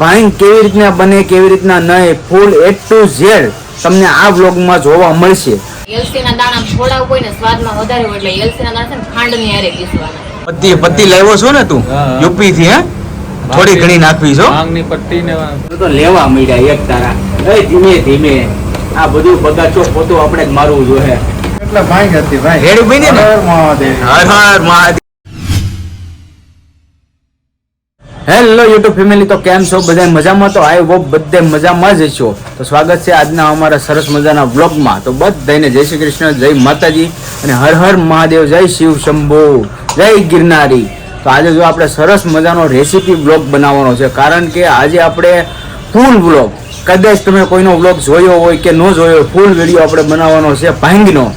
ભાઈન કેવી રીતના બને કેવી રીતના નહીં? ફૂલ એ ટુ ઝેડ તમને આ વ્લોગમાં જોવા મળશે. એલસી દાણા થોડા હોય ને સ્વાદમાં વધારે હોય એટલે એલસી દાણા છે ને હારે પીસવાના. પત્તી પત્તી લાવ્યો છો ને તું. યુપી થી હે? થોડી ઘણી નાખવી છો? માંગની પત્તી ને તો લેવા મળ્યા એક તારા. એ ધીમે ધીમે. આ બધું બગાચો પોતો આપણે જ મારવું જોઈએ. એટલે ભાંગ હતી ભાઈ. હેડ ભાઈ ને? હર Mahadev. Har Har Mahadev. Hello YouTube family તો કેમ છો? બધા મજામાં? તો હોપ બધે મજામાં જ છો. તો સ્વાગત છે આજના અમારા સરસ મજાના વ્લોગમાં. તો બધાને જય શ્રી કૃષ્ણ, જય માતાજી અને હર હર મહાદેવ, જય શિવ શંભુ, જય ગિરનારી. તો આજે જો આપણે સરસ મજાનો રેસીપી બ્લોગ બનાવવાનો છે. કારણ કે આજે આપણે ફૂલ બ્લોગ કદાચ તમે કોઈનો બ્લોગ જોયો હોય કે ન જોયો ફૂલ વીડિયો આપણે બનાવવાનો છે ભાંગનો.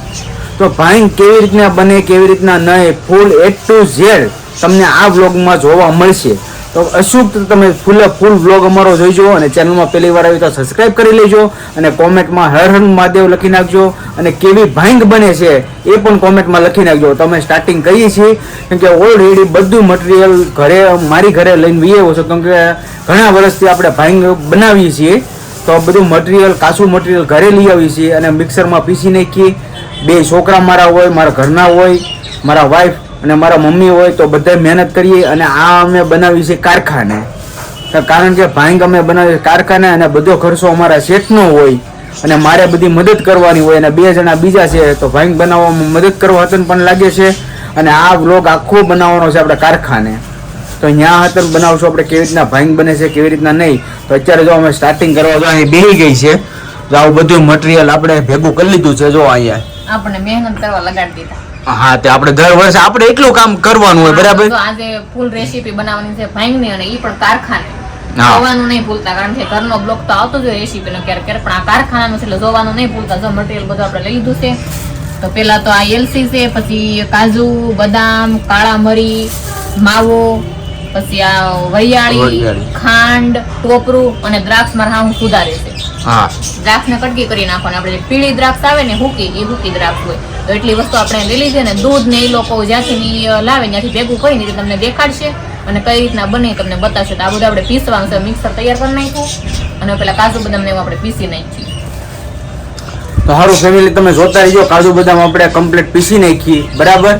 તો ભાંગ કેવી રીતના બને, કેવી રીતના નહીં, ફૂલ એ ટુ ઝેડ તમને આ વ્લોગમાં જોવા મળશે. તો અશુભ તમે ફૂલે ફૂલ વ્લોગ અમારો જોઈજો અને ચેનલમાં પહેલી વાર આવી તો સબસ્ક્રાઇબ કરી લેજો અને કોમેન્ટમાં હર હર મહાદેવ લખી નાખજો અને કેવી ભાંગ બને છે એ પણ કોમેન્ટમાં લખી નાખજો. તમે સ્ટાર્ટિંગ કરીએ છીએ. કેમ કે ઓલરેડી બધું મટીરિયલ ઘરે, મારી ઘરે લઈને વી છો. કેમ કે ઘણા વર્ષથી આપણે ભાંગ બનાવીએ છીએ. તો બધું મટીરિયલ કાચું મટીરિયલ ઘરે લઈ આવીએ છીએ અને મિક્સરમાં પીસી નાખીએ. બે છોકરા મારા હોય, મારા ઘરના હોય, મારા વાઈફ અને મારા મમ્મી હોય તો બધા મહેનત કરીએ અને આ અમે બનાવી છે કારખાને. કારણ કે ભાંગ અમે બનાવીએ કારખાને અને બધો ખર્ચો અમારા શેઠનો હોય અને મારે બધી મદદ કરવાની હોય અને બે જણા બીજા છે તો ભાંગ બનાવવામાં મદદ કરવા હતન પણ લાગે છે અને આ બ્લોગ આખો બનાવવાનો છે આપણે કારખાને. તો અહીંયા હતન બનાવશું આપણે કેવી રીતના ભાંગ બને છે, કેવી રીતના નહીં. તો અત્યારે જો અમે સ્ટાર્ટિંગ કરવા જો અહીં બેહી ગઈ છે, તો આવું બધું મટીરિયલ આપણે ભેગું કરી લીધું છે જો અહીંયા. આપણે મહેનત કરવા લગાડી દીધા. હા તે આપણે દર વર્ષે આપણે એટલું કામ કરવાનું હોય બરાબર? આજે ફૂલ રેસીપી બનાવવાની છે ભાંગની અને એ પણ કારખાને. જોવાનું નહીં ભૂલતા કારણ કે ઘરનો બ્લોક તો આવતો જ હોય રેસીપી નો ક્યારેક ક્યારેક પણ આ કારખાનાનું છે એટલે જોવાનું નહીં ભૂલતા. જો મટીરિયલ બધું આપણે લઈ લીધું છે તો પેલા તો આ એલસી છે પછી કાજુ બદામ કાળા મરી માવો પછી આ વરિયાળી. ખાંડ ટોપરું અને દ્રાક્ષ મારા હા સુધારે છે. દ્રાક્ષ ને કટકી કરી નાખવાની. આપણે પીળી દ્રાક્ષ આવે ને હુકી એ હુકી દ્રાક્ષ હોય. એટલી વસ્તુ આપણે લઈ છે ને દૂધ ને એ લોકો જ્યાંથી લાવે, ત્યાંથી ભેગું કરીને એ તમને દેખાડશે અને કઈ રીતના બને તમને બતાવશે. તો આ બધું આપણે પીસવાનું છે, મિક્સર તૈયાર કરી નાખ્યું અને પેલા કાજુ બદામ ને એવું આપણે પીસી નાખીએ તો સારું ફેમિલી તમે જોતા રહીજો. કાજુ બદામ આપણે કમ્પ્લીટ પીસી નાખીએ. બરાબર?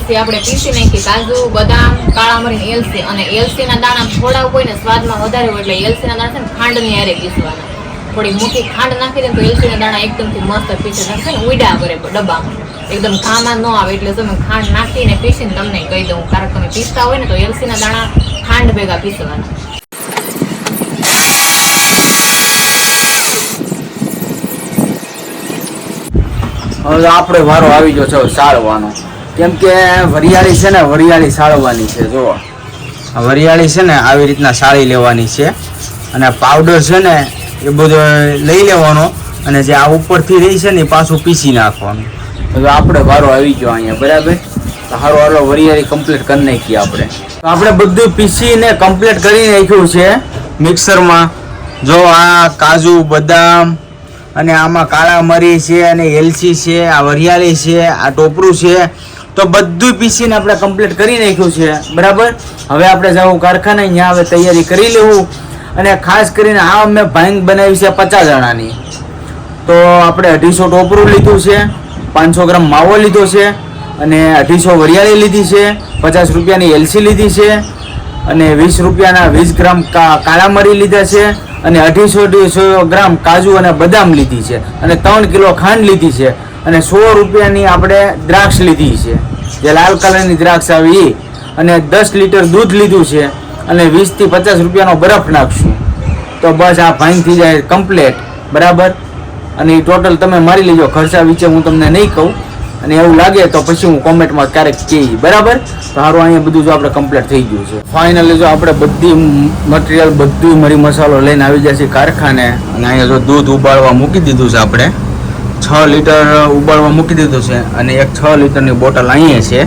એલસી આપણે પીસી નાખી, કાજુ, બદામ, કાળા મરી એલસી અને એલસી ના દાણા થોડા હોય ને સ્વાદમાં વધારે હોય એટલે એલસી ના દાણા છે ને ખાંડની હારે પીસવાના. થોડી મોટી ખાંડ નાખી દે તો એલસી ના દાણા એકદમથી મસ્ત પીસી નાખશે ને ઉડા કરે ડબ્બામાં. એકદમ ખામાં ન આવે એટલે તમે ખાંડ નાખીને પીસીને તમને કહી દઉં. કારણ તમે પીસતા હોય ને તો એલસી ના દાણા ખાંડ ભેગા પીસવાના. હવે આપણે વારો આવી ગયો છે સાળવાનો કેમ કે વરિયાળી છે ને, વરિયાળી સાળવાની છે જો આ વરિયાળી છે ને, આવી રીતના સાળી લેવાની છે. અને પાવડર છે ને, એ બધો લઈ લેવાનો અને જે આ ઉપરથી રહી છે ને, એ પાછું પીસી નાખવાનું. હવે આપણે વારો આવી ગયો અહીંયા, બરાબર? તો હારો હારો વરિયાળી કમ્પ્લીટ કરી નાખીએ આપણે. તો આપણે બધું પીસીને કમ્પ્લીટ કરી નાખ્યું છે મિક્સરમાં. જો આ કાજુ, બદામ અને આમાં કાળા મરી છે અને એલચી છે, આ વરિયાળી છે, આ ટોપરું છે તો બધું પીસીને આપણે કમ્પ્લીટ કરી નાખ્યું છે. બરાબર? હવે આપણે જવું કારખાને, અહીંયા હવે તૈયારી કરી લેવું. અને ખાસ કરીને આ અમે ભાંગ બનાવી છે પચાસ જણાની. તો આપણે અઢીસો ટોપરું લીધું છે, પાંચસો ગ્રામ માવો લીધો છે, અને અઢીસો વરિયાળી લીધી છે, પચાસ રૂપિયાની એલસી લીધી છે, અને વીસ રૂપિયાના વીસ ગ્રામ કાળા મરી લીધા છે, અને અઢીસો અઢીસો ગ્રામ કાજુ અને બદામ લીધી છે, અને ત્રણ કિલો ખાંડ લીધી છે. અને સો રૂપિયાની આપણે દ્રાક્ષ લીધી છે. જે લાલ કલરની દ્રાક્ષ આવી, અને દસ લીટર દૂધ લીધું છે, અને વીસથી પચાસ રૂપિયાનો બરફ નાખશું. તો બસ આ ફાઇન થઈ જાય કમ્પ્લેટ બરાબર? અને એ ટોટલ તમે મારી લેજો, ખર્ચા વિશે હું તમને નહીં કહું. અને એવું લાગે તો પછી હું કોમેન્ટમાં ક્યારેક કહી બરાબર? સારું અહીંયા બધું જો આપણે કમ્પ્લીટ થઈ ગયું છે. ફાઇનલી જો આપણે બધી મટીરિયલ બધું મરી મસાલો લઈને આવી જાય છે કારખાને. અને અહીંયા જો દૂધ ઉબાળવા મૂકી દીધું છે આપણે. છ લીટર ઉબાળવા મૂકી દીધું છે અને એક છ લીટરની બોટલ અહીંયા છે.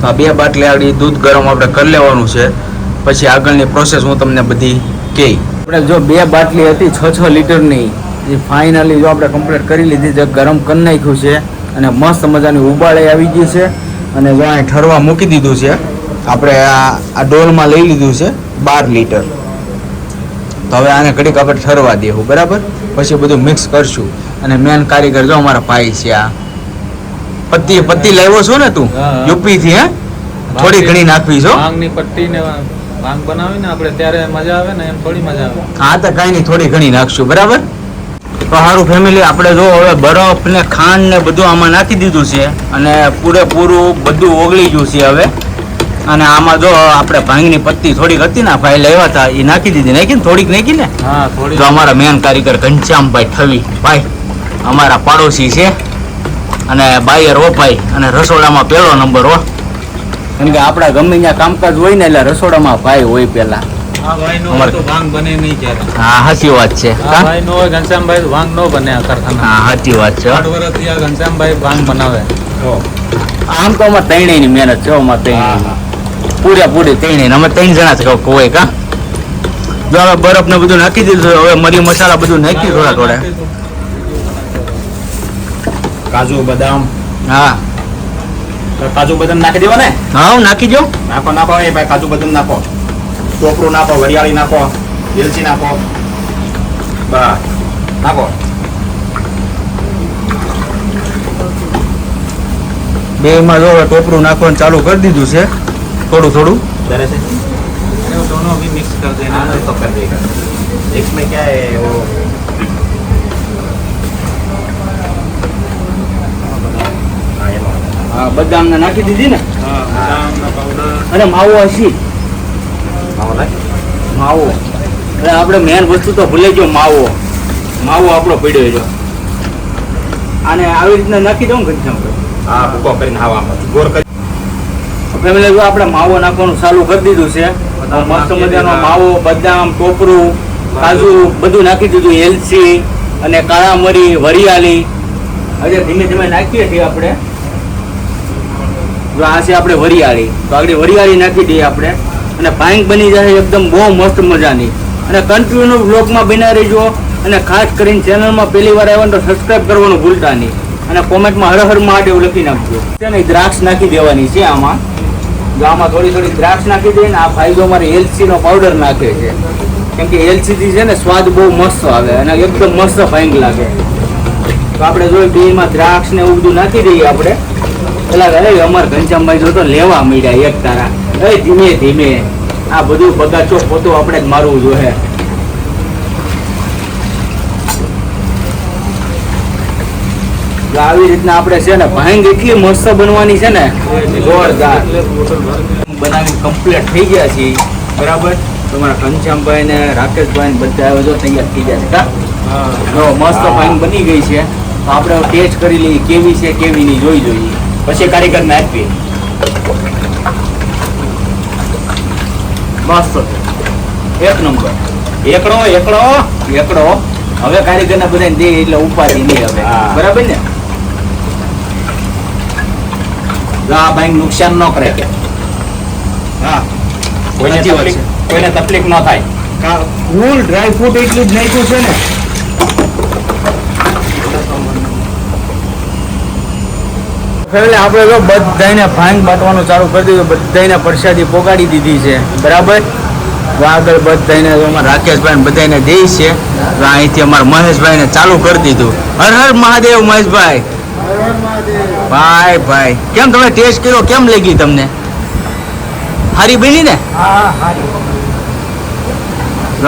તો આ બે બાટલી આવડી દૂધ ગરમ આપણે કરી લેવાનું છે. પછી આગળની પ્રોસેસ હું તમને બધી કહી. આપણે જો બે બાટલી હતી છ છ લીટરની, એ ફાઇનલી જો આપણે કમ્પ્લીટ કરી લીધી છે, ગરમ કરી નાખ્યું છે અને મસ્ત મજાની ઉબાળે આવી ગઈ છે અને જો અહીં ઠરવા મૂકી દીધું છે, આપણે આ આ ડોલમાં લઈ લીધું છે બાર લીટર. તો હવે આને ઘડીક આપણે ઠરવા દેવું, બરાબર? પછી બધું મિક્સ કરશું. અને મેન કારીગર જો અમારા ભાઈ છે આ. પત્તી પત્તી લાવ્યો છો ને તું? યુપી થી હે? થોડી ઘણી નાખવી છો? ભાંગની પટ્ટી ને ભાંગ બનાવીને આપણે ત્યારે મજા આવે ને એમ થોડી મજા આવે. હા તો કાંઈ નહીં થોડી ઘણી નાખશું બરાબર? તો સારું ફેમિલી આપણે જો હવે બરફ ને ખાંડ ને બધું આમાં નાખી દીધું છે અને પૂરેપૂરું બધું ઓગળી ગયું છે હવે. અને આમાં જો આપણે ભાંગની પત્તી થોડીક હતી ને ભાઈ લેવા હતા એ નાખી દીધી. નાખી ને થોડીક નાખી ને? તો અમારા મેન કારીગર ઘનશ્યામભાઈ ઠવી. ભાઈ અમારા પાડોશી છે અને બાયર ભાઈ અને રસોડામાં પહેલો નંબર હો. કેમ કે આપણા ગમે ત્યાં કામકાજ હોય ને એટલે રસોડામાં ભાઈ હોય હા સાચી વાત છે. ઘનશ્યામભાઈ તો નો બને કારખાના હા, સાચી વાત છે. ઘનશ્યામભાઈ ભાંગ બનાવે. આમ તો અમારે ત્રણેયની મહેનત છે અમારે પૂરેપૂરી ત્રણેય અમે ત્રણ જણા છે કોઈ કા? બરફ ને બધું નાખી દીધું હવે મરી મસાલા બધું નાખી થોડા થોડા. કાજુ બદામ હા કાજુ બદામ નાખી દેવા ને હા હું નાખી દો નાખો નાખો એ ભાઈ કાજુ બદામ નાખો ટોપરું નાખો વરિયાળી નાખો એલચી નાખો બસ નાખો બે માં જો હવે ટોપરું નાખવાનું ચાલુ કરી દીધું છે થોડું થોડું डरे से वो दोनों भी मिक्स कर देना हाँ तो कर देगा इसमें क्या है वो બદામ ને નાખી દીધી ને? અને માવો હસી માવો એટલે આપણે મેન વસ્તુ તો ભૂલે ગયો માવો. માવો આપણો પડ્યો છે. અને આવી રીતના નાખી દઉં ઘનશ્યામ હા ભૂકો કરીને હવા ગોર કરી. ફેમિલી જો આપણે માવો નાખવાનું ચાલુ કરી દીધું છે. મસ્ત મજાનો માવો બદામ ટોપરું કાજુ બધું નાખી દીધું એલસી અને કાળા મરી વરિયાળી. હજી ધીમે ધીમે નાખીએ છીએ આપણે. જો આ છે આપણે વરિયાળી. તો આગળ વરિયાળી નાખી દઈએ આપણે. અને ભાંગ બની જશે એકદમ બહુ મસ્ત મજાની. અને કન્ટિન્યુ બ્લોગમાં બના રહેજો. અને ખાસ કરીને ચેનલમાં પહેલી વાર આવ્યો તો સબસ્ક્રાઇબ કરવાનું ભૂલતા નહીં. અને કોમેન્ટમાં હરહર માટે એવું લખી નાખજો. તેને દ્રાક્ષ નાખી દેવાની છે આમાં. જો આમાં થોડી થોડી દ્રાક્ષ નાખી દઈએ ને, આ ફાયદો અમારે એલસી નો પાવડર નાખે છે. કેમ કે એલસી થી છે ને સ્વાદ બહુ મસ્ત આવે અને એકદમ મસ્ત ભાંગ લાગે. તો આપણે જોઈએ બેમાં દ્રાક્ષ ને એવું બધું નાખી દઈએ આપણે. પેલા અરે અમાર ઘનશ્યામભાઈ જો તો લેવા મળ્યા એક તારા. એ ધીમે ધીમે. આ બધું બગાચો પોતું આપણે જ મારવું જોઈએ. આવી રીતના આપણે છે ને ભાંગ એટલી મસ્ત બનવાની છે ને જોરદાર. બનાવી કમ્પ્લીટ થઈ ગયા છીએ. બરાબર? તમારા ઘનશ્યામભાઈ ને રાકેશભાઈ ને બધા હવે જો તૈયાર થઈ ગયા છે કા? મસ્ત ફાઇન બની ગઈ છે. આપણે ટેસ્ટ કરી લઈએ કેવી છે કેવી નહીં જોઈ જોઈએ. પછી કારીગરને આપીએ. મસ્ત એક નંબર. એકડો એકડો એકડો. હવે કારીગરના બધાને દે એટલે ઉપાધિ નહીં હવે. બરાબર ને? આ ભાઈ નુકસાન ન કરે કે. હા. કોઈને તકલીફ ન થાય. ફૂલ ડ્રાય ફ્રૂટ એટલું જ નાખ્યું છે ને. એટલે આપણે જો બધાને ભાંગ બાટવાનું ચાલુ કરી દીધું બધાને પ્રસાદી પોગાડી દીધી છે. બરાબર? આગળ બધાને રાકેશભાઈ બધાને દે છે. અહીંથી અમારા મહેશભાઈ ને ચાલુ કરી દીધું. હર હર મહાદેવ મહેશભાઈ. ભાઈ ભાઈ. કેમ તમે ટેસ્ટ કર્યો? કેમ લાગી તમને? હારી બની ને?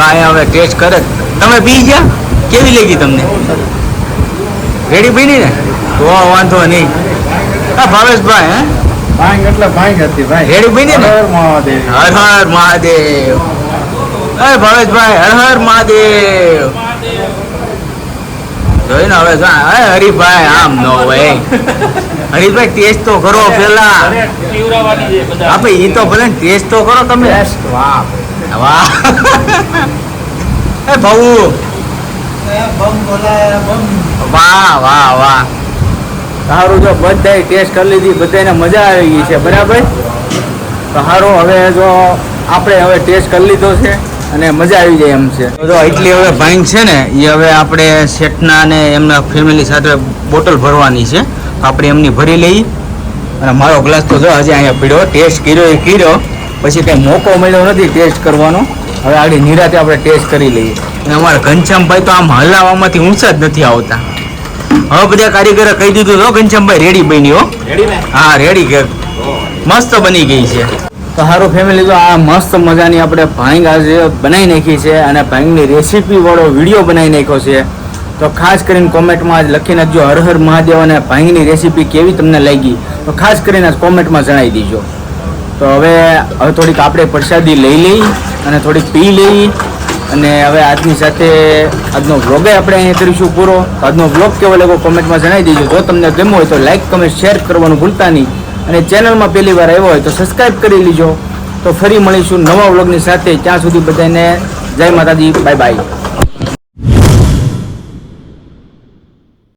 અહીંયા હવે ટેસ્ટ કરે. તમે પી ગયા? કેવી લાગી તમને? રેડી બની ને? તો વાંધો નહીં. હા ભાવેશભાઈ હે? ભાંગ એટલે ભાંગ હતી ભાઈ. હેડી બની ને? હર મહાદેવ. હર હર મહાદેવ. અરે ભાવેશભાઈ હર હર મહાદેવ. જોઈને હવે હરીભાઈ આમ નો હોય. હરીભાઈ ટેસ્ટ તો કરો પેલા. આપણે એ તો ભલે ટેસ્ટ તો કરો તમે. વાહ. વાહ. એ બહુ. વાહ વાહ વાહ. સારું જો બધાય ટેસ્ટ કરી લીધી, બધાને મજા આવી ગઈ છે, બરાબર? તો સારું હવે જો આપણે હવે ટેસ્ટ કરી લીધો છે અને મજા આવી જાય એમ છે. જો એટલી હવે ભાઈન છે ને એ હવે આપણે શેઠના ને એમના ફેમિલી સાથે બોટલ ભરવાની છે. આપણે એમની ભરી લઈએ. અને મારો ગ્લાસ તો જો હજી અહીંયા પીડ્યો ટેસ્ટ કર્યો એ કર્યો. પછી કંઈ મોકો મળ્યો નથી ટેસ્ટ કરવાનો. હવે આગળ નિરાતે આપણે ટેસ્ટ કરી લઈએ. અને અમારા ઘનશ્યામભાઈ તો આમ હલાવવામાંથી ઊંચા જ નથી આવતા. હવે બધા કારીગરે કહી દીધું તો ઘનશ્યામભાઈ રેડી બની હો હા રેડી કે મસ્ત બની ગઈ છે. તો સારું ફેમિલી તો આ મસ્ત મજાની આપણે ભાંગ આજે બનાવી નાખી છે અને ભાંગની રેસીપી વાળો વીડિયો બનાવી નાખ્યો છે. તો ખાસ કરીને કોમેન્ટમાં આજ લખી નાખજો હર હર મહાદેવ અને ભાંગની રેસીપી કેવી તમને લાગી? તો ખાસ કરીને આજ કોમેન્ટમાં જણાવી દીજો. તો હવે હવે થોડીક આપણે પ્રસાદી લઈ લઈ અને થોડીક પી લઈ. અને હવે આજની સાથે આજનો વ્લોગે આપણે અહીંયા કરીશું પૂરો. આજનો વ્લોગ કેવો લાગો કોમેન્ટમાં જણાવી દેજો. જો તમને ગમ્યો હોય તો લાઈક કમેન્ટ શેર કરવાનું ભૂલતા નહીં. અને ચેનલમાં પહેલી વાર આવ્યો હોય તો સબસ્ક્રાઈબ કરી લીજો. તો ફરી મળીશું નવા વ્લોગની સાથે. ત્યાં સુધી બધાને જય માતાજી. Bye bye